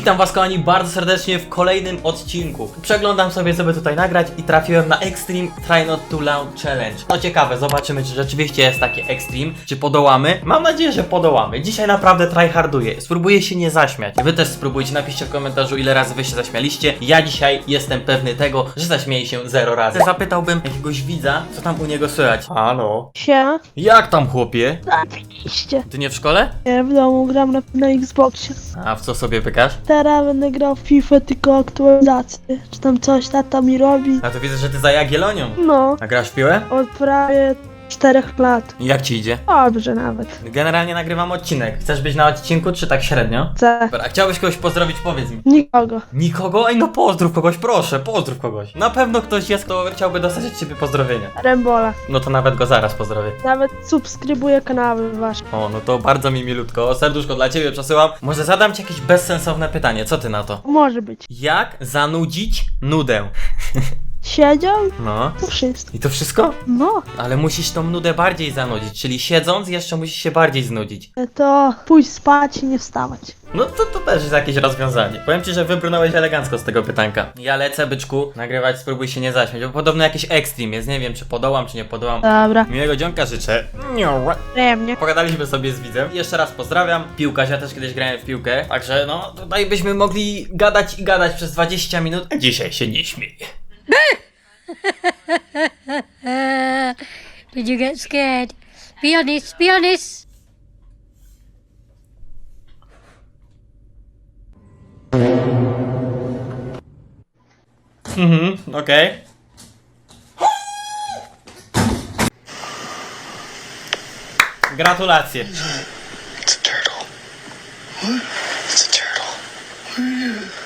Witam was kochani bardzo serdecznie w kolejnym odcinku. Przeglądam sobie co by tutaj nagrać i trafiłem na Extreme Try Not To Launch Challenge. No ciekawe, zobaczymy czy rzeczywiście jest takie Extreme, czy podołamy. Mam nadzieję, że podołamy. Dzisiaj naprawdę tryharduję, spróbuję się nie zaśmiać. Wy też spróbujcie, napiszcie w komentarzu ile razy wy się zaśmialiście. Ja dzisiaj jestem pewny tego, że zaśmieję się zero razy. Zapytałbym jakiegoś widza, co tam u niego słychać. Halo? Się, Jak tam chłopie? iście. Ty nie w szkole? Ja w domu gram na, na Xboxie. A w co sobie pykasz? Teraz będę grał w FIFA tylko aktualizację. Czy tam coś tata mi robi? A to widzę, że ty za Jagielonią. No, A grasz w piłę? od prawie 4 lat. Jak ci idzie? Dobrze nawet. Generalnie nagrywam odcinek. Chcesz być na odcinku, czy tak średnio? Chcę. Dobra, a chciałbyś kogoś pozdrowić, powiedz mi. Nikogo. Nikogo? Ej, no pozdrów kogoś, proszę, pozdrów kogoś. Na pewno ktoś jest, kto chciałby dostać od ciebie pozdrowienia. Rembola. No to nawet go zaraz pozdrowię. Nawet subskrybuję kanały wasze. O, no to bardzo mi milutko. Serduszko dla ciebie przesyłam. Może zadam ci jakieś bezsensowne pytanie, co ty na to? Może być. Jak zanudzić nudę? Siedział? No. To wszystko. I to wszystko? No, Ale musisz tą nudę bardziej zanudzić, czyli siedząc jeszcze musisz się bardziej znudzić. to pójść spać i nie wstawać. No to, to też jest jakieś rozwiązanie. Powiem ci, że wybrnąłeś elegancko z tego pytanka. Ja lecę, byczku, nagrywać, spróbuj się nie zaśmiać, bo podobno jakiś extreme jest, nie wiem czy podołam, czy nie podołam. Dobra. Miłego dzionka życzę. Przyjemnie. Pogadaliśmy sobie z widzem. Jeszcze raz pozdrawiam. Piłkarz, ja też kiedyś grałem w piłkę, także no tutaj byśmy mogli gadać i gadać przez 20 minut. A dzisiaj się nie śmieję. Did you get scared? Be honest, be honest. Mhm, okej. Gratulacje. It's a turtle. What? It's a turtle. Ej,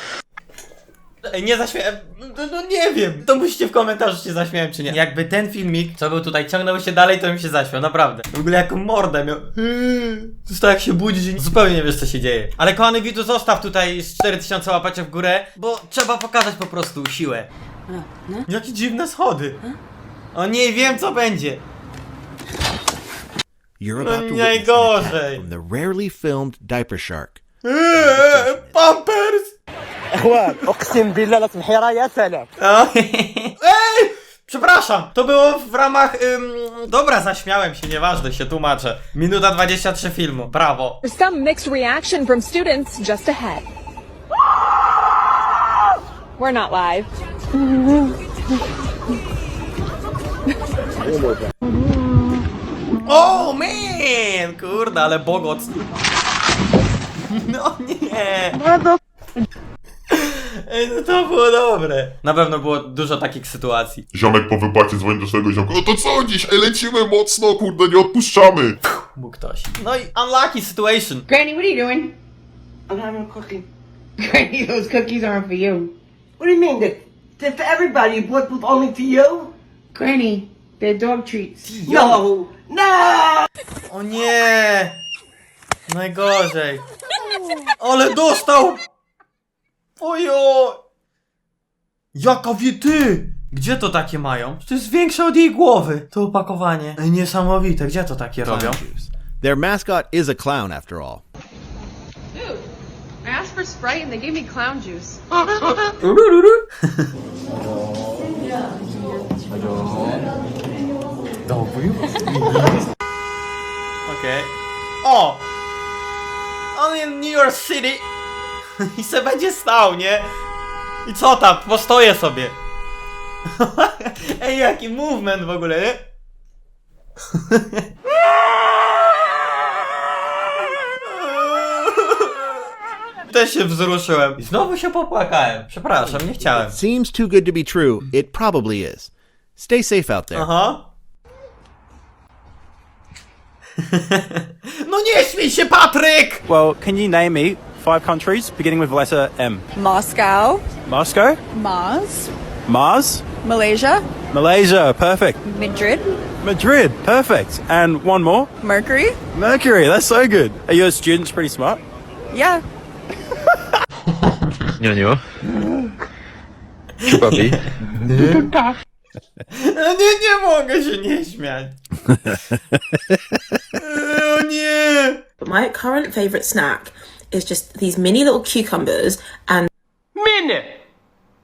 Nie zaśmiałem. No, no nie wiem. To musicie w komentarzu czy się zaśmiałem czy nie. Jakby ten filmik, co był tutaj, ciągnął się dalej, to bym się zaśmiał, naprawdę. W ogóle jaką mordę miał. Został jak się budzisz i zupełnie nie wiesz co się dzieje. Ale kochany widzu, zostaw tutaj z 4000 łapacie w górę, bo trzeba pokazać po prostu siłę. Jakie dziwne schody. O nie wiem co będzie. You're No about to nie witness an attack gorzej. from the rarely filmed diaper shark. Eee, Pampers! اخوان اقسم بالله لا تنحيرها يا سلام O, Ej! Przepraszam, to było w ramach. Ym, dobra, zaśmiałem się, nieważne, się tłumaczę. Minuta 23 filmu, brawo. There's some mixed reaction from students just ahead. We're not live. O, man! Kurde, ale bogoc. No nie! No. Ej, no to było dobre. Na pewno było dużo takich sytuacji. Ziomek po wypłacie dzwoni do swojego ziomka. No to co dziś? Ej, lecimy mocno, kurde, nie odpuszczamy. Mógł ktoś. No i unlucky situation. Granny, what are you doing? I'm having a cookie. Granny, those cookies aren't for you. What do you mean? They're, they're for everybody, but only for you? Granny, they're dog treats. No! No! O nie! Najgorzej. Ale dostał! Ojo! Jaka wie ty! Gdzie to takie mają? To jest większe od jej głowy, to opakowanie. Ej, niesamowite, gdzie to takie robią? Juice. Their mascot is a clown, after all. I asked for Sprite and they gave me clown juice. Okej. O! On in New York City! I se będzie stał, nie? I co tam? Postoję sobie. Ej, jaki movement w ogóle, nie? Też się wzruszyłem. I znowu się popłakałem. Przepraszam, nie chciałem. Seems too good to be true. It probably is. Stay safe out there. Aha. no nie śmiej się, Patryk! Well, can you name me five countries beginning with the letter M? Moscow, Moscow? Mars, Mars? Malaysia, Malaysia, perfect. Madrid, Madrid, perfect. And one more? Mercury. Mercury, that's so good. Are your students pretty smart? Yeah. Nioniu. Chupapi. No nie, nie mogę się nie śmiać. O nie! But my current favourite snack is just these mini little cucumbers and Mini,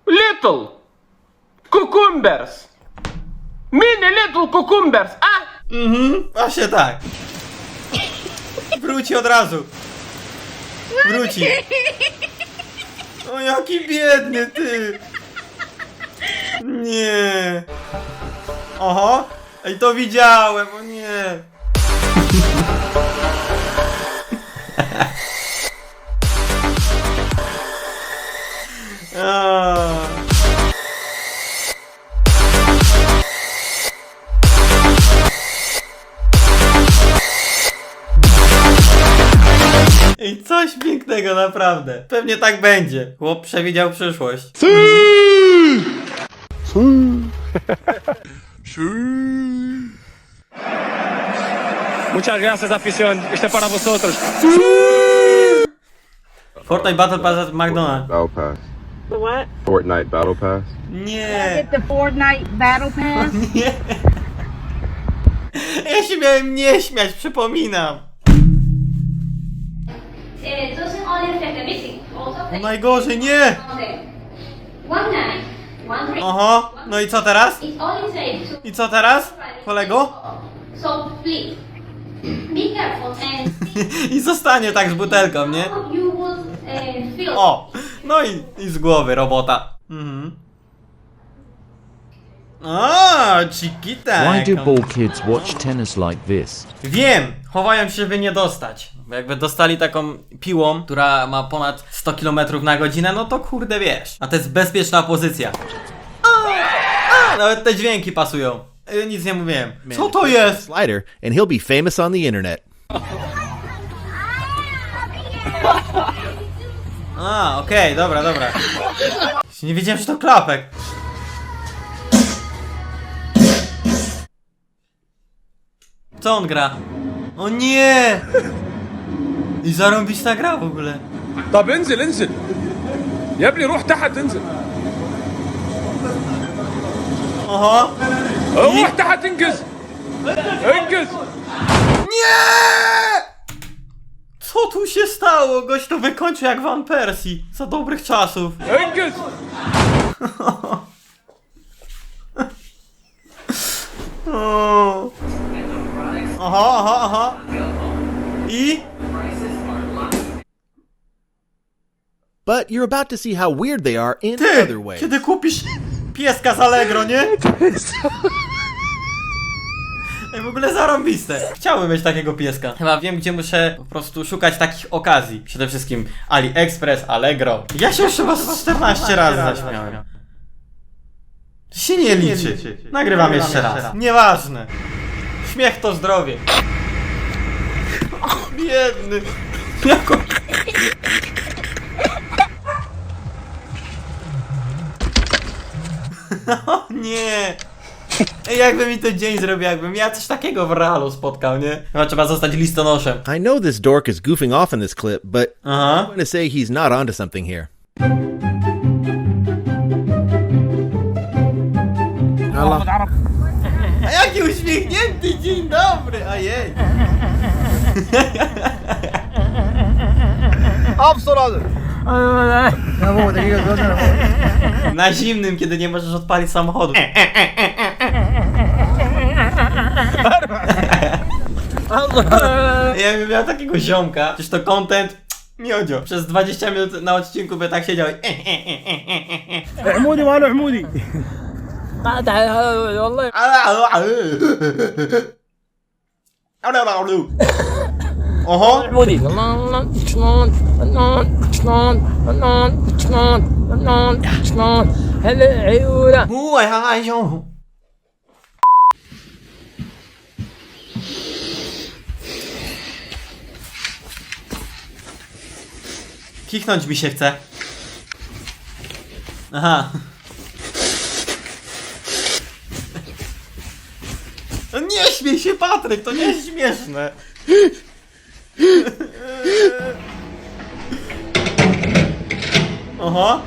little cucumbers. Mini, little cucumbers. Ah, Mhm, właśnie tak. Wróci od razu. Wróci. O jaki biedny ty. Nie. Oho. Ej, to widziałem, o nie. Ej, coś pięknego, naprawdę. Pewnie tak będzie. Chłop przewidział przyszłość. Muchas gracias, afición. Este es para vosotros. Fortnite Battle Pass at McDonald's. Battle Pass. The what? Fortnite Battle Pass. Nie. The Fortnite Battle Pass. Nie. Ja się miałem nie śmiać, przypominam. Entonces, only affect missing. Also No najgorzej, nie. one night, one drink. Oho, no i co teraz? It's only safe to I co teraz, kolego? So please, be careful and I zostanie tak z butelką, nie? you feel. O, no i, i z głowy robota. Mhm. A, Chiquita. Why do ball kids watch tennis like this? Wiem, chowają się, żeby nie dostać. Bo jakby dostali taką piłą, która ma ponad 100 km na godzinę, no to kurde wiesz. A to jest bezpieczna pozycja. A, a, nawet te dźwięki pasują. Y, Nic nie mówiłem. Co to jest? Slider, and he'll be famous on the internet. A, okej, dobra, dobra. Nie wiedziałem, że to klapek. Co on gra? O nie! I zarąbista gra w ogóle. طب انزل انزل يا ابني روح تحت انزل Oho! روح تحت انجز انجز Nie! Co tu się stało? Gość to wykończył jak Van Persie. Za dobrych czasów. Aha, aha, aha. I? But you're about to see how weird they are in Ty, other ways. kiedy kupisz pieska z Allegro, nie? Ej, w ogóle zarąbiste. Chciałbym mieć takiego pieska. Chyba wiem, gdzie muszę po prostu szukać takich okazji. Przede wszystkim AliExpress, Allegro. Ja się już chyba z 14 razy zaśmiałem. To się nie liczy. Nagrywam jeszcze raz. Nieważne. Śmiech to zdrowie. Biedny. Jako... O nie! Ej, jakby mi to dzień zrobił, jakbym ja coś takiego w realu spotkał, nie? Chyba trzeba zostać listonoszem. I know this dork is goofing off in this clip, but I'm Aha. going to say he's not onto something here. A jaki uśmiechnięty dzień dobry, ojej. Na zimnym, kiedy nie możesz odpalić samochodu. Ja bym miał takiego ziomka, przecież to content miodzio. Przez 20 minut na odcinku by tak siedział i حمودي ماله حمودي والله Oho! حمودي هلا عيونا Uaj, aj, ziom. Kichnąć mi się chce. Aha. No nie śmiej się, Patryk, to nie jest śmieszne. Oho.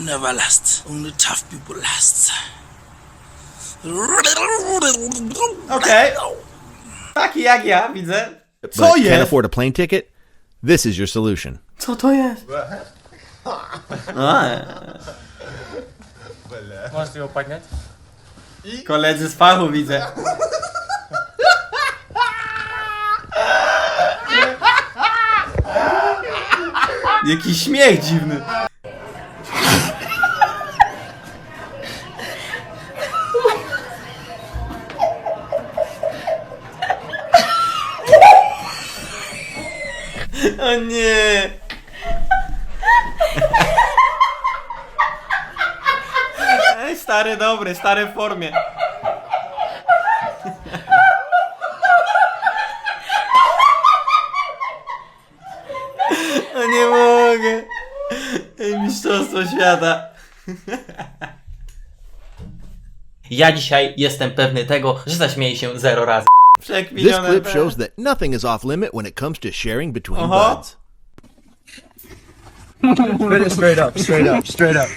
Time never lasts. Only tough people last. Okej. Taki jak ja, widzę. Co but can't jest? afford a plane ticket? This is your solution. Co to jest? A. Możesz ją podnieść? Koledzy z fachu widzę. Jaki śmiech dziwny. O nie. Ej, stary dobry, stary w formie. O nie mogę. Ej, mistrzostwo świata. Ja dzisiaj jestem pewny tego, że zaśmieję się zero razy. This Przekwinione clip te- shows that nothing is off limit when it comes to sharing between Uh-huh. buds. Straight up, straight up, straight up.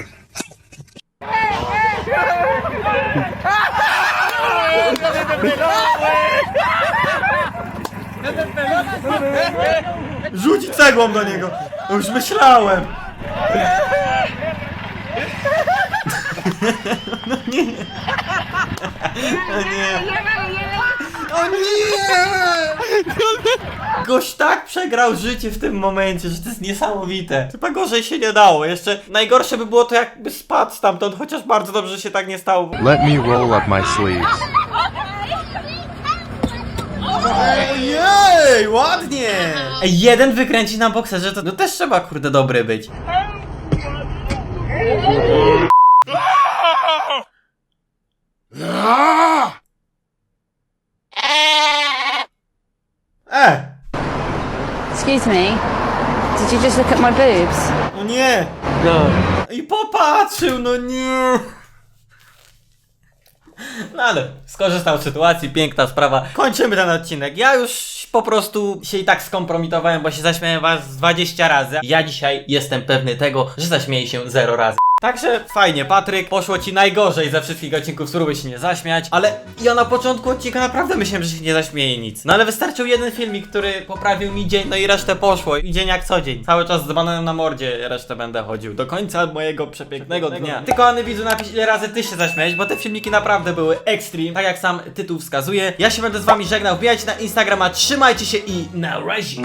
Rzuci cegłą do niego. Już myślałem. No nie. O nie. O nie. Gość tak przegrał życie w tym momencie, że to jest niesamowite. Chyba gorzej się nie dało. Jeszcze najgorsze by było to jakby spadł stamtąd, chociaż bardzo dobrze, że się tak nie stało. Let me roll up my sleeves. Ojej, ładnie! Ej, jeden wykręci na bokserze, to no też trzeba kurde dobry być. E! Excuse me. Did you just look at my boobs? No nie! No. I popatrzył, no nie! No ale skorzystał z sytuacji, piękna sprawa. Kończymy ten odcinek. Ja już po prostu się i tak skompromitowałem, bo się zaśmiałem was z 20 razy. Ja dzisiaj jestem pewny tego, że zaśmieję się 0 razy. Także fajnie, Patryk, poszło ci najgorzej ze wszystkich odcinków, spróbuj się nie zaśmiać, ale ja na początku odcinka naprawdę myślałem, że się nie zaśmieje nic. No ale wystarczył jeden filmik, który poprawił mi dzień, no i resztę poszło. I dzień jak co dzień. Cały czas z bananem na mordzie resztę będę chodził. Do końca mojego przepięknego dnia. Ty kochany widzu napisz ile razy ty się zaśmiałeś, bo te filmiki naprawdę były extreme, tak jak sam tytuł wskazuje. Ja się będę z wami żegnał, wbijajcie na Instagrama, trzymajcie się i na razie.